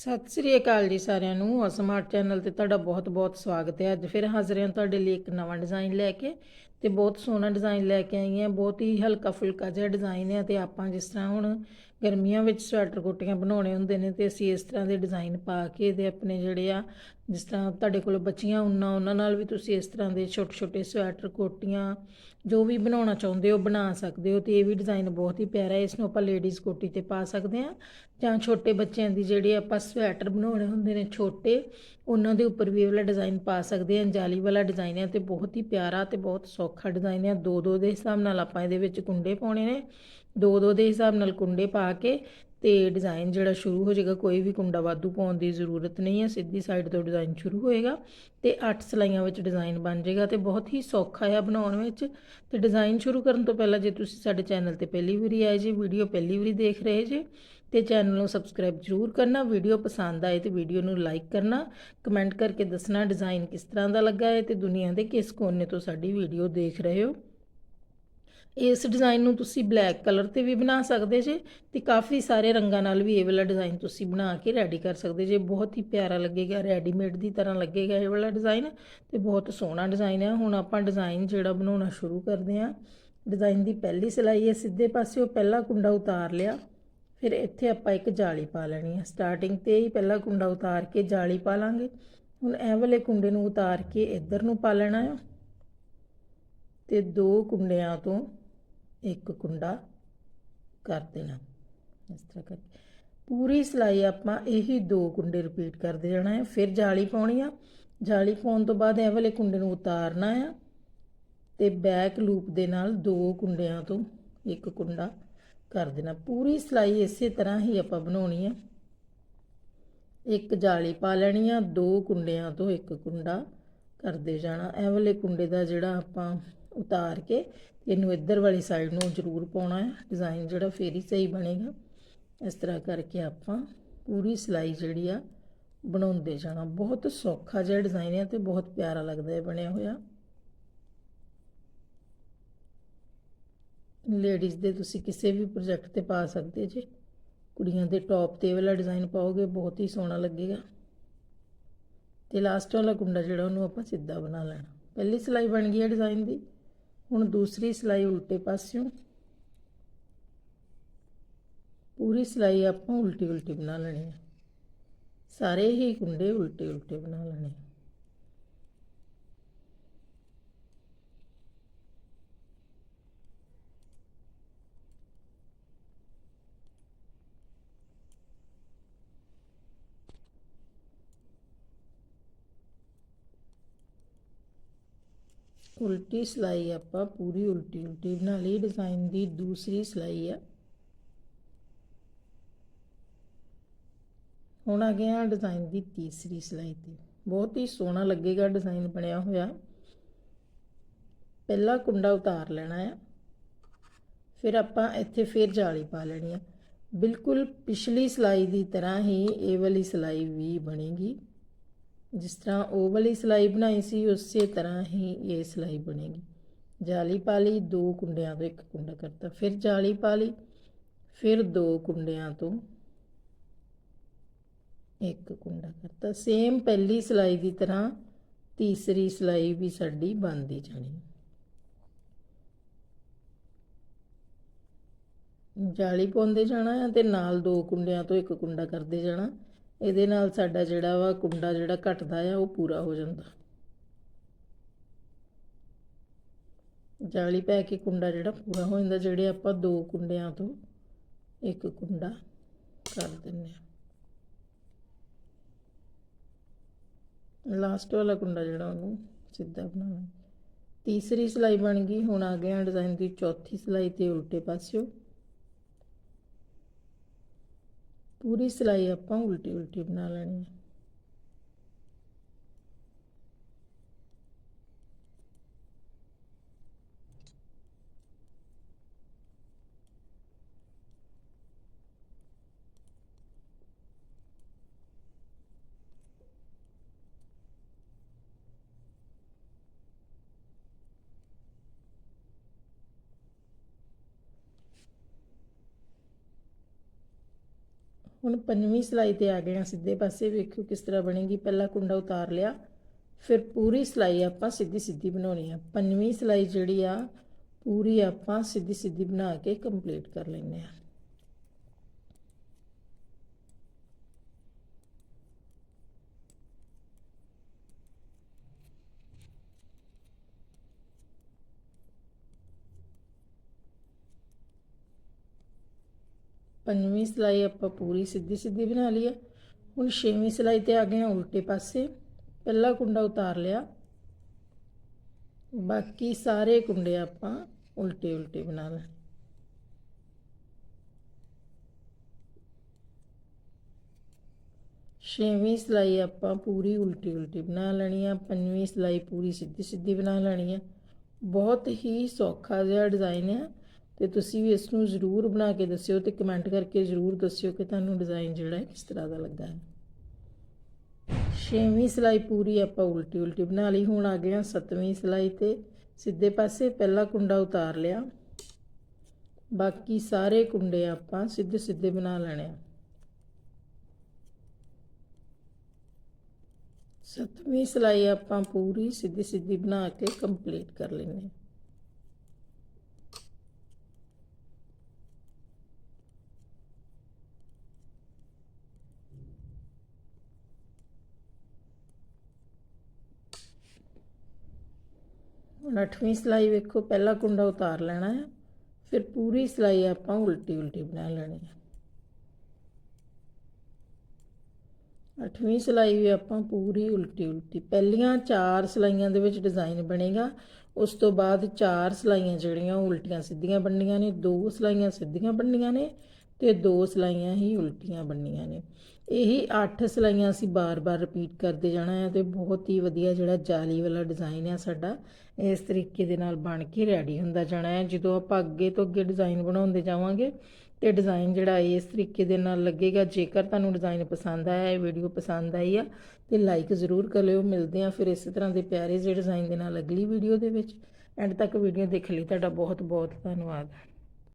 ਸਤਿ ਸ੍ਰੀ ਅਕਾਲ ਜੀ ਸਾਰਿਆਂ ਨੂੰ। ਅਸਮਾਰਟ ਚੈਨਲ ਤੇ ਤੁਹਾਡਾ ਬਹੁਤ-ਬਹੁਤ ਸਵਾਗਤ ਹੈ। ਅੱਜ ਫਿਰ ਹਾਜ਼ਰ ਹਾਂ ਤੁਹਾਡੇ ਲਈ ਇੱਕ ਨਵਾਂ ਡਿਜ਼ਾਈਨ ਲੈ ਕੇ ਤੇ ਬਹੁਤ ਸੋਹਣਾ ਡਿਜ਼ਾਈਨ ਲੈ ਕੇ ਆਈ ਹਾਂ। ਬਹੁਤ ਹੀ ਹਲਕਾ ਫੁਲਕਾ ਜਿਹਾ ਡਿਜ਼ਾਈਨ ਹੈ ਤੇ ਆਪਾਂ ਜਿਸ ਤਰ੍ਹਾਂ ਹੁਣ ਗਰਮੀਆਂ ਵਿੱਚ ਸਵੈਟਰ ਕੋਟੀਆਂ ਬਣਾਉਣੇ ਹੁੰਦੇ ਨੇ ਤੇ ਅਸੀਂ ਇਸ ਤਰ੍ਹਾਂ ਦੇ ਡਿਜ਼ਾਈਨ ਪਾ ਕੇ ਤੇ ਆਪਣੇ ਜਿਹੜੇ ਆ, ਜਿਸ ਤਰ੍ਹਾਂ ਤੁਹਾਡੇ ਕੋਲ ਬੱਚੀਆਂ ਉਹਨਾਂ ਉਹਨਾਂ ਨਾਲ ਵੀ ਤੁਸੀਂ ਇਸ ਤਰ੍ਹਾਂ ਦੇ ਛੋਟੇ-ਛੋਟੇ ਸਵੈਟਰ ਕੋਟੀਆਂ ਜੋ ਵੀ ਬਣਾਉਣਾ ਚਾਹੁੰਦੇ ਹੋ ਬਣਾ ਸਕਦੇ ਹੋ ਤੇ ਇਹ ਵੀ ਡਿਜ਼ਾਈਨ ਬਹੁਤ ਹੀ ਪਿਆਰਾ ਹੈ ਇਸ ਨੂੰ ਆਪਾਂ ਲੇਡੀਜ਼ ਕੋਟੀ ਤੇ ਪਾ ਸਕਦੇ ਹਾਂ ਜਾਂ ਛੋਟੇ ਬੱਚਿਆਂ ਦੀ ਜਿਹੜੇ ਆਪਾਂ ਸਵੈਟਰ ਬਣਾਉਣੇ ਹੁੰਦੇ ਨੇ ਛੋਟੇ, ਉਹਨਾਂ ਦੇ ਉੱਪਰ ਵੀ ਇਹ ਵਾਲਾ ਡਿਜ਼ਾਈਨ ਪਾ ਸਕਦੇ ਹਾਂ, ਜਾਲੀ ਵਾਲਾ ਡਿਜ਼ਾਈਨ ਹੈ ਤੇ ਬਹੁਤ ਹੀ ਪਿਆਰਾ ਤੇ ਬਹੁਤ ਸੌਖਾ ਡਿਜ਼ਾਈਨ ਹੈ ਦੋ ਦੋ ਦੇ ਹਿਸਾਬ ਨਾਲ ਆਪਾਂ ਇਹਦੇ ਵਿੱਚ ਕੁੰਡੇ ਪਾਉਣੇ ਨੇ ਦੋ ਦੋ ਦੇ ਹਿਸਾਬ ਨਾਲ ਕੁੰਡੇ ਪਾ ਕੇ ਤੇ ਡਿਜ਼ਾਈਨ ਜਿਹੜਾ ਸ਼ੁਰੂ ਹੋ ਜਾਏਗਾ, ਕੋਈ ਵੀ ਕੁੰਡਾ ਵਾਧੂ ਪਾਉਣ ਦੀ ਜ਼ਰੂਰਤ ਨਹੀਂ ਹੈ, ਸਿੱਧੀ ਸਾਈਡ ਤੋਂ ਡਿਜ਼ਾਈਨ ਸ਼ੁਰੂ ਹੋਏਗਾ ਤੇ 8 ਸਲਾਈਆਂ ਵਿੱਚ ਡਿਜ਼ਾਈਨ ਬਣ ਜਾਏਗਾ ਤੇ ਬਹੁਤ ਹੀ ਸੌਖਾ ਹੈ ਬਣਾਉਣ ਵਿੱਚ। ਤੇ ਡਿਜ਼ਾਈਨ ਸ਼ੁਰੂ ਕਰਨ ਤੋਂ ਪਹਿਲਾਂ ਜੇ ਤੁਸੀਂ ਸਾਡੇ ਚੈਨਲ ਤੇ ਪਹਿਲੀ ਵਾਰੀ ਆਏ ਜੀ ਵੀਡੀਓ ਪਹਿਲੀ ਵਾਰੀ ਦੇਖ ਰਹੇ ਜੇ, ਤੇ ਚੈਨਲ ਨੂੰ ਸਬਸਕ੍ਰਾਈਬ ਜ਼ਰੂਰ ਕਰਨਾ ਵੀਡੀਓ ਪਸੰਦ ਆਏ ਤੇ ਵੀਡੀਓ ਨੂੰ ਲਾਈਕ ਕਰਨਾ ਕਮੈਂਟ ਕਰਕੇ ਦੱਸਣਾ ਡਿਜ਼ਾਈਨ ਕਿਸ ਤਰ੍ਹਾਂ ਦਾ ਲੱਗਾ ਹੈ ਤੇ ਦੁਨੀਆ ਦੇ ਕਿਸ ਕੋਨੇ ਤੋਂ ਸਾਡੀ ਵੀਡੀਓ ਦੇਖ ਰਹੇ ਹੋ। ਇਸ ਡਿਜ਼ਾਈਨ ਨੂੰ ਤੁਸੀਂ ਬਲੈਕ ਕਲਰ ਤੇ ਵੀ ਬਣਾ ਸਕਦੇ ਜੇ ਤੇ ਕਾਫੀ ਸਾਰੇ ਰੰਗਾਂ ਨਾਲ ਵੀ ਇਹ ਵਾਲਾ ਡਿਜ਼ਾਈਨ ਤੁਸੀਂ ਬਣਾ ਕੇ ਰੈਡੀ ਕਰ ਸਕਦੇ ਜੇ। ਬਹੁਤ ਹੀ ਪਿਆਰਾ ਲੱਗੇਗਾ ਰੈਡੀਮੇਡ ਦੀ ਤਰ੍ਹਾਂ ਲੱਗੇਗਾ ਇਹ ਵਾਲਾ ਡਿਜ਼ਾਈਨ ਤੇ ਬਹੁਤ ਸੋਹਣਾ ਡਿਜ਼ਾਈਨ ਹੈ ਹੁਣ ਆਪਾਂ ਡਿਜ਼ਾਈਨ ਜਿਹੜਾ ਬਣਾਉਣਾ ਸ਼ੁਰੂ ਕਰਦੇ ਹਾਂ। ਡਿਜ਼ਾਈਨ ਦੀ ਪਹਿਲੀ ਸਿਲਾਈ ਹੈ, ਸਿੱਧੇ ਪਾਸੇ ਉਹ ਪਹਿਲਾ ਕੁੰਡਾ ਉਤਾਰ ਲਿਆ। ਫਿਰ ਇੱਥੇ ਆਪਾਂ ਇੱਕ ਜਾਲੀ ਪਾ ਲੈਣੀ ਹੈ ਸਟਾਰਟਿੰਗ ਤੇ ਹੀ ਪਹਿਲਾ ਕੁੰਡਾ ਉਤਾਰ ਕੇ ਜਾਲੀ ਪਾ ਲਾਂਗੇ। ਹੁਣ ਇਹ ਵਾਲੇ ਕੁੰਡੇ ਨੂੰ ਉਤਾਰ ਕੇ ਇੱਧਰ ਨੂੰ ਪਾ ਲੈਣਾ ਹੈ ਤੇ ਦੋ ਕੁੰਡਿਆਂ ਤੋਂ ਇੱਕ ਕੁੰਡਾ ਕਰ ਦੇਣਾ। ਇਸ ਤਰ੍ਹਾਂ ਕਰਕੇ ਪੂਰੀ ਸਿਲਾਈ ਆਪਾਂ ਇਹੀ ਦੋ ਕੁੰਡੇ ਰਿਪੀਟ ਕਰਦੇ ਜਾਣਾ ਹੈ। ਫਿਰ ਜਾਲੀ ਪਾਉਣੀ ਆ। ਜਾਲੀ ਪਾਉਣ ਤੋਂ ਬਾਅਦ ਇਹ ਵਾਲੇ ਕੁੰਡੇ ਨੂੰ ਉਤਾਰਨਾ ਆ ਤੇ ਬੈਕ ਲੂਪ ਦੇ ਨਾਲ ਦੋ ਕੁੰਡਿਆਂ ਤੋਂ ਇੱਕ ਕੁੰਡਾ ਕਰ ਦੇਣਾ। ਪੂਰੀ ਸਿਲਾਈ ਇਸੇ ਤਰ੍ਹਾਂ ਹੀ ਆਪਾਂ ਬਣਾਉਣੀ ਆ। ਇੱਕ ਜਾਲੀ ਪਾ ਲੈਣੀ ਆ, ਦੋ ਕੁੰਡਿਆਂ ਤੋਂ ਇੱਕ ਕੁੰਡਾ। ਕਰਦੇ ਜਾਣਾ। ਇਹ ਵਾਲੇ ਕੁੰਡੇ ਦਾ ਜਿਹੜਾ ਆਪਾਂ ਉਤਾਰ ਕੇ ਇਹਨੂੰ ਇੱਧਰ ਵਾਲੀ ਸਾਈਡ ਨੂੰ ਜ਼ਰੂਰ ਪਾਉਣਾ ਹੈ। ਡਿਜ਼ਾਈਨ ਜਿਹੜਾ ਫੇਰ ਹੀ ਸਹੀ ਬਣੇਗਾ। ਇਸ ਤਰ੍ਹਾਂ ਕਰਕੇ ਆਪਾਂ ਪੂਰੀ ਸਿਲਾਈ ਜਿਹੜੀ ਆ ਬਣਾਉਂਦੇ ਜਾਣਾ। ਬਹੁਤ ਸੌਖਾ ਜਿਹਾ ਡਿਜ਼ਾਈਨ ਹੈ ਤੇ ਬਹੁਤ ਪਿਆਰਾ ਲੱਗਦਾ ਹੈ ਬਣਿਆ ਹੋਇਆ। ਲੇਡੀਜ਼ ਦੇ ਤੁਸੀਂ ਕਿਸੇ ਵੀ ਪ੍ਰੋਜੈਕਟ ਤੇ ਪਾ ਸਕਦੇ ਜੇ। ਕੁੜੀਆਂ ਦੇ ਟੌਪ ਤੇ ਵਾਲਾ ਡਿਜ਼ਾਈਨ ਪਾਓਗੇ, ਬਹੁਤ ਹੀ ਸੋਹਣਾ ਲੱਗੇਗਾ। ਤੇ ਲਾਸਟ ਵਾਲਾ ਕੁੰਡਾ ਜਿਹੜਾ ਉਹਨੂੰ ਆਪਾਂ ਸਿੱਧਾ ਬਣਾ ਲੈਣਾ। ਪਹਿਲੀ ਸਿਲਾਈ ਬਣ ਗਈ ਹੈ ਡਿਜ਼ਾਈਨ ਦੀ। ਹੁਣ ਦੂਸਰੀ ਸਿਲਾਈ ਉਲਟੇ ਪਾਸਿਓਂ। ਪੂਰੀ ਸਿਲਾਈ ਆਪਾਂ ਉਲਟੀ ਉਲਟੀ ਬਣਾ ਲੈਣੀ ਹੈ ਸਾਰੇ ਹੀ ਕੁੰਡੇ ਉਲਟੇ ਉਲਟੇ ਬਣਾ ਲੈਣੇ ਉਲਟੀ ਸਿਲਾਈ ਆਪਾਂ ਪੂਰੀ ਉਲਟੀ ਉਲਟੀ ਬਣਾ ਲਈ ਡਿਜ਼ਾਈਨ ਦੀ ਦੂਸਰੀ ਸਿਲਾਈ ਆ। ਹੁਣ ਆ ਗਿਆ ਡਿਜ਼ਾਈਨ ਦੀ ਤੀਸਰੀ ਸਿਲਾਈ ਤੇ। ਬਹੁਤ ਹੀ ਸੋਹਣਾ ਲੱਗੇਗਾ ਡਿਜ਼ਾਈਨ ਬਣਿਆ ਹੋਇਆ। ਪਹਿਲਾ ਕੁੰਡਾ ਉਤਾਰ ਲੈਣਾ ਆ। ਫਿਰ ਆਪਾਂ ਇੱਥੇ ਫਿਰ ਜਾਲੀ ਪਾ ਲੈਣੀ ਆ। ਬਿਲਕੁਲ ਪਿਛਲੀ ਸਿਲਾਈ ਦੀ ਤਰ੍ਹਾਂ ਹੀ ਇਹ ਵਾਲੀ ਸਿਲਾਈ ਵੀ ਬਣੇਗੀ। ਜਿਸ ਤਰ੍ਹਾਂ ਉਹ ਵਾਲੀ ਸਿਲਾਈ ਬਣਾਈ ਸੀ, ਉਸੇ ਤਰ੍ਹਾਂ ਹੀ ਇਹ ਸਿਲਾਈ ਬਣੇਗੀ। ਜਾਲੀ ਪਾ ਲਈ, ਦੋ ਕੁੰਡਿਆਂ ਤੋਂ ਇੱਕ ਕੁੰਡਾ ਕਰਤਾ, ਫਿਰ ਜਾਲੀ ਪਾ ਲਈ, ਫਿਰ ਦੋ ਕੁੰਡਿਆਂ ਤੋਂ ਇੱਕ ਕੁੰਡਾ ਕਰਤਾ। ਸੇਮ ਪਹਿਲੀ ਸਿਲਾਈ ਦੀ ਤਰ੍ਹਾਂ ਤੀਸਰੀ ਸਿਲਾਈ ਵੀ ਸਾਡੀ ਬਣਦੀ ਜਾਣੀ। ਜਾਲੀ ਪਾਉਂਦੇ ਜਾਣਾ ਹੈ ਤੇ ਨਾਲ ਦੋ ਕੁੰਡਿਆਂ ਤੋਂ ਇੱਕ ਕੁੰਡਾ ਕਰਦੇ ਜਾਣਾ। ਇਹਦੇ ਨਾਲ ਸਾਡਾ ਜਿਹੜਾ ਵਾ ਕੁੰਡਾ ਜਿਹੜਾ ਘਟਦਾ ਆ, ਉਹ ਪੂਰਾ ਹੋ ਜਾਂਦਾ। ਜਾਲੀ ਪੈ ਕੇ ਕੁੰਡਾ ਜਿਹੜਾ ਪੂਰਾ ਹੋ ਜਾਂਦਾ, ਜਿਹੜੇ ਆਪਾਂ ਦੋ ਕੁੰਡਿਆਂ ਤੋਂ ਇੱਕ ਕੁੰਡਾ ਕਰ ਦਿੰਨੇ ਆ। ਲਾਸਟ ਵਾਲਾ ਕੁੰਡਾ ਜਿਹੜਾ ਉਹਨੂੰ ਸਿੱਧਾ ਬਣਾਉਣਾ ਤੀਸਰੀ ਸਿਲਾਈ ਬਣ ਗਈ, ਹੁਣ ਆ ਗਿਆ ਡਿਜ਼ਾਈਨ ਦੀ ਚੌਥੀ ਸਿਲਾਈ ਤੇ ਉਲਟੇ ਪਾਸਿਓ। ਪੂਰੀ ਸਿਲਾਈ ਆਪਾਂ ਉਲਟੀ ਉਲਟੀ ਬਣਾ ਲੈਣੀ ਹੈ। ਹੁਣ ਪੰਜਵੀਂ ਸਿਲਾਈ ਤੇ ਆ ਗਏ ਹਾਂ, ਸਿੱਧੇ ਪਾਸੇ ਵੇਖਿਓ ਕਿਸ ਤਰ੍ਹਾਂ ਬਣੇਗੀ। ਪਹਿਲਾ ਕੁੰਡਾ ਉਤਾਰ ਲਿਆ, ਫਿਰ ਪੂਰੀ ਸਿਲਾਈ ਆਪਾਂ ਸਿੱਧੀ ਸਿੱਧੀ ਬਣਾਉਣੀ ਆ। ਪੰਜਵੀਂ ਸਿਲਾਈ ਜਿਹੜੀ ਆ, ਪੂਰੀ ਆਪਾਂ ਸਿੱਧੀ ਸਿੱਧੀ ਬਣਾ ਕੇ ਕੰਪਲੀਟ ਕਰ ਲੈਂਦੇ ਆ। ਪੰਜਵੀਂ ਸਲਾਈ ਆਪਾਂ ਪੂਰੀ ਸਿੱਧੀ ਸਿੱਧੀ ਬਣਾ ਲਈ ਹੈ ਹੁਣ ਛੇਵੀਂ ਸਲਾਈ ਤੇ ਆ ਗਏ ਹਾਂ ਉਲਟੇ ਪਾਸੇ। ਪਹਿਲਾ ਕੁੰਡਾ ਉਤਾਰ ਲਿਆ। ਬਾਕੀ ਸਾਰੇ ਕੁੰਡੇ ਆਪਾਂ ਉਲਟੇ ਉਲਟੇ ਬਣਾ ਲੈ ਛੇਵੀਂ ਸਲਾਈ ਆਪਾਂ ਪੂਰੀ ਉਲਟੀ ਉਲਟੀ ਬਣਾ ਲੈਣੀ ਆ। ਪੰਜਵੀਂ ਸਲਾਈ ਪੂਰੀ ਸਿੱਧੀ ਸਿੱਧੀ ਬਣਾ ਲੈਣੀ ਆ। ਬਹੁਤ ਹੀ ਸੌਖਾ ਜਿਹਾ ਡਿਜ਼ਾਈਨ ਆ। ਤੇ ਤੁਸੀਂ ਵੀ ਇਸ ਨੂੰ ਜ਼ਰੂਰ ਬਣਾ ਕੇ ਦੱਸਿਓ ਤੇ ਕਮੈਂਟ ਕਰਕੇ ਜ਼ਰੂਰ ਦੱਸਿਓ ਕਿ ਤੁਹਾਨੂੰ ਡਿਜ਼ਾਈਨ ਜਿਹੜਾ ਹੈ ਕਿਸ ਤਰ੍ਹਾਂ ਦਾ ਲੱਗਾ ਹੈ। ਛੇਵੀਂ ਸਿਲਾਈ ਪੂਰੀ ਆਪਾਂ ਉਲਟੀ ਉਲਟੀ ਬਣਾ ਲਈ। ਹੁਣ ਆ ਗਏ ਹਾਂ ਸੱਤਵੀਂ ਸਿਲਾਈ ਤੇ ਸਿੱਧੇ ਪਾਸੇ ਪਹਿਲਾ ਕੁੰਡਾ ਉਤਾਰ ਲਿਆ। ਬਾਕੀ ਸਾਰੇ ਕੁੰਡੇ ਆਪਾਂ ਸਿੱਧੇ ਸਿੱਧੇ ਬਣਾ ਲੈਣੇ ਆ। ਸੱਤਵੀਂ ਸਿਲਾਈ ਆਪਾਂ ਪੂਰੀ ਸਿੱਧੀ ਸਿੱਧੀ ਬਣਾ ਕੇ ਕੰਪਲੀਟ ਕਰ ਲੈਣੀ ਹੈ। ਹੁਣ ਅੱਠਵੀਂ ਸਲਾਈ ਵੇਖੋ, ਪਹਿਲਾ ਕੁੰਡਾ ਉਤਾਰ ਲੈਣਾ ਹੈ, ਫਿਰ ਪੂਰੀ ਸਲਾਈ ਆਪਾਂ ਉਲਟੀ ਉਲਟੀ ਬਣਾ ਲੈਣੀ ਹੈ। ਅੱਠਵੀਂ ਸਲਾਈ ਵੀ ਆਪਾਂ ਪੂਰੀ ਉਲਟੀ ਉਲਟੀ, ਪਹਿਲੀਆਂ ਚਾਰ ਸਲਾਈਆਂ ਦੇ ਵਿੱਚ ਡਿਜ਼ਾਈਨ ਬਣੇਗਾ, ਉਸ ਤੋਂ ਬਾਅਦ ਚਾਰ ਸਲਾਈਆਂ ਜਿਹੜੀਆਂ ਉਹ ਉਲਟੀਆਂ ਸਿੱਧੀਆਂ ਬਣਨੀਆਂ ਨੇ, ਦੋ ਸਲਾਈਆਂ ਸਿੱਧੀਆਂ ਬਣਨੀਆਂ ਨੇ ਤੇ ਦੋ ਸਲਾਈਆਂ ਹੀ ਉਲਟੀਆਂ ਬਣਨੀਆਂ ਨੇ। ਇਹੀ 8 ਸਲਾਈਆਂ ਅਸੀਂ ਬਾਰ-ਬਾਰ ਰਿਪੀਟ ਕਰਦੇ ਜਾਣਾ ਹੈ ਤੇ ਬਹੁਤ ਹੀ ਵਧੀਆ ਜਿਹੜਾ ਜਾਲੀ ਵਾਲਾ ਡਿਜ਼ਾਈਨ ਹੈ ਸਾਡਾ, ਇਸ ਤਰੀਕੇ ਦੇ ਨਾਲ ਬਣ ਕੇ ਰੈਡੀ ਹੁੰਦਾ ਜਾਣਾ ਹੈ। ਜਦੋਂ ਆਪਾਂ ਅੱਗੇ ਤੋਂ ਅੱਗੇ ਡਿਜ਼ਾਈਨ ਬਣਾਉਂਦੇ ਜਾਵਾਂਗੇ ਤੇ ਡਿਜ਼ਾਈਨ ਜਿਹੜਾ ਇਸ ਤਰੀਕੇ ਦੇ ਨਾਲ ਲੱਗੇਗਾ, ਜੇਕਰ ਤੁਹਾਨੂੰ ਡਿਜ਼ਾਈਨ ਪਸੰਦ ਆਇਆ, ਇਹ ਵੀਡੀਓ ਪਸੰਦ ਆਈ ਆ, ਤੇ ਲਾਈਕ ਜ਼ਰੂਰ ਕਰ ਲਿਓ ਮਿਲਦੇ ਆ ਫਿਰ ਇਸੇ ਤਰ੍ਹਾਂ ਦੇ ਪਿਆਰੇ ਜਿਹੇ ਡਿਜ਼ਾਈਨ ਦੇ ਨਾਲ ਅਗਲੀ ਵੀਡੀਓ ਦੇ ਵਿੱਚ। ਐਂਡ ਤੱਕ ਵੀਡੀਓ ਦੇਖ ਲਈ, ਤੁਹਾਡਾ ਬਹੁਤ ਬਹੁਤ ਧੰਨਵਾਦ।